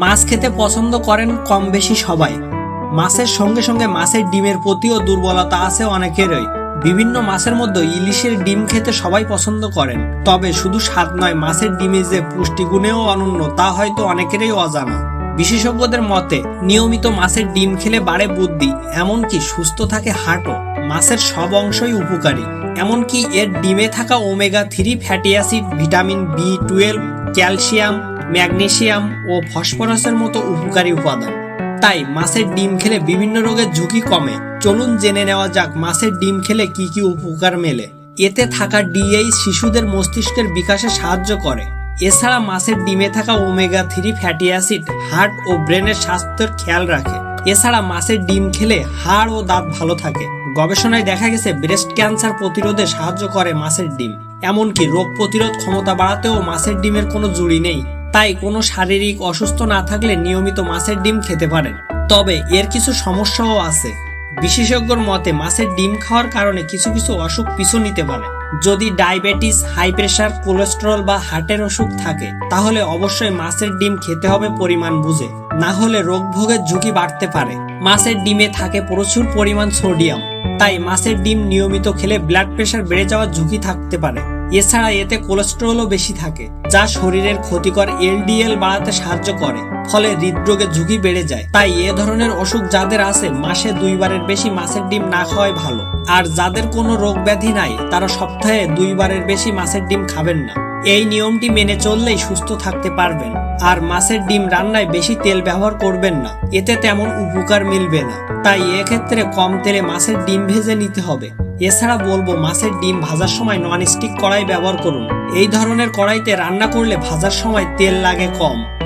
মাছ খেতে পছন্দ করেন কম বেশি সবাই। মাছের সঙ্গে সঙ্গে মাছের ডিমের প্রতিও দুর্বলতা আছে অনেকেরই। বিভিন্ন মাছের মধ্যে ইলিশের ডিম খেতে সবাই পছন্দ করেন। তবে শুধু স্বাদ নয়, মাছের ডিমে যে পুষ্টিগুণেও অনন্য, তা হয়তো অনেকেরই অজানা। বিশেষজ্ঞদের মতে, নিয়মিত মাছের ডিম খেলে বাড়ে বুদ্ধি, এমনকি সুস্থ থাকে হার্টও মাছের সব অংশই উপকারী, এমনকি এর ডিমে থাকা omega three fatty acid, vitamin B twelve, calcium magnesium ও ফসফরাসের মতো উপকারী উপাদান। তাই মাছের ডিম খেলে বিভিন্ন রোগের ঝুঁকি কমে। চলুন জেনে নেওয়া যাক মাছের ডিম খেলে কি কি উপকার মেলে। এতে থাকা ডিএই শিশুদের মস্তিষ্কের বিকাশে সাহায্য করে। এছাড়া মাছের ডিমে থাকা omega three fatty acid, heart ও ব্রেনের স্বাস্থ্যের খেয়াল রাখে। এছাড়া মাছের ডিম খেলে হাড় ও দাঁত ভালো থাকে। গবেষণায় দেখা গেছে, ব্রেস্ট ক্যান্সার প্রতিরোধে সাহায্য করে মাছের ডিম। এমনকি রোগ প্রতিরোধ ক্ষমতা বাড়াতেও মাছের ডিমের কোনো জুড়ি নেই। তাই কোনো শারীরিক অসুস্থ না থাকলে নিয়মিত মাছের ডিম খেতে পারেন। তবে এর কিছু সমস্যাও আছে। বিশেষজ্ঞর মতে মাছের ডিম খাওয়ার কারণে কিছু কিছু অসুখ পিছু নিতে পারে। যদি ডায়াবেটিস, হাই প্রেশার, কোলেস্টেরল বা হার্টের অসুখ থাকে, তাহলে অবশ্যই মাছের ডিম খেতে হবে পরিমাণ বুঝে। না হলে রোগ ভোগের ঝুঁকি বাড়তে পারে। মাছের ডিমে থাকে প্রচুর পরিমাণ সোডিয়াম। তাই মাছের ডিম নিয়মিত খেলে ব্লাড প্রেশার বেড়ে যাওয়ার ঝুঁকি থাকতে পারে। এছাড়া এতে কোলেস্টেরলও বেশি থাকে, যা শরীরের ক্ষতিকর এলডিএল বাড়াতে সাহায্য করে, ফলে হৃদরোগের ঝুঁকি বেড়ে যায়। তাই এ ধরনের অসুখ যাদের আছে, মাসে দুইবারের বেশি মাছের ডিম না খাওয়াই ভালো। আর যাদের কোনো রোগ ব্যাধি নাই, তারা সপ্তাহে দুইবারের বেশি মাছের ডিম খাবেন না। এই নিয়মটি মেনে চললেই সুস্থ থাকতে পারবেন। আর মাছের ডিম রান্নায় বেশি তেল ব্যবহার করবেন না, এতে তেমন উপকার মিলবে না। তাই এক্ষেত্রে কম তেলে মাছের ডিম ভেজে নিতে হবে। এছাড়া বলব মাছের ডিম ভাজার সময় নন স্টিক কড়াই ব্যবহার করুন। এই ধরনের কড়াইতে রান্না করলে ভাজার সময় তেল লাগে কম।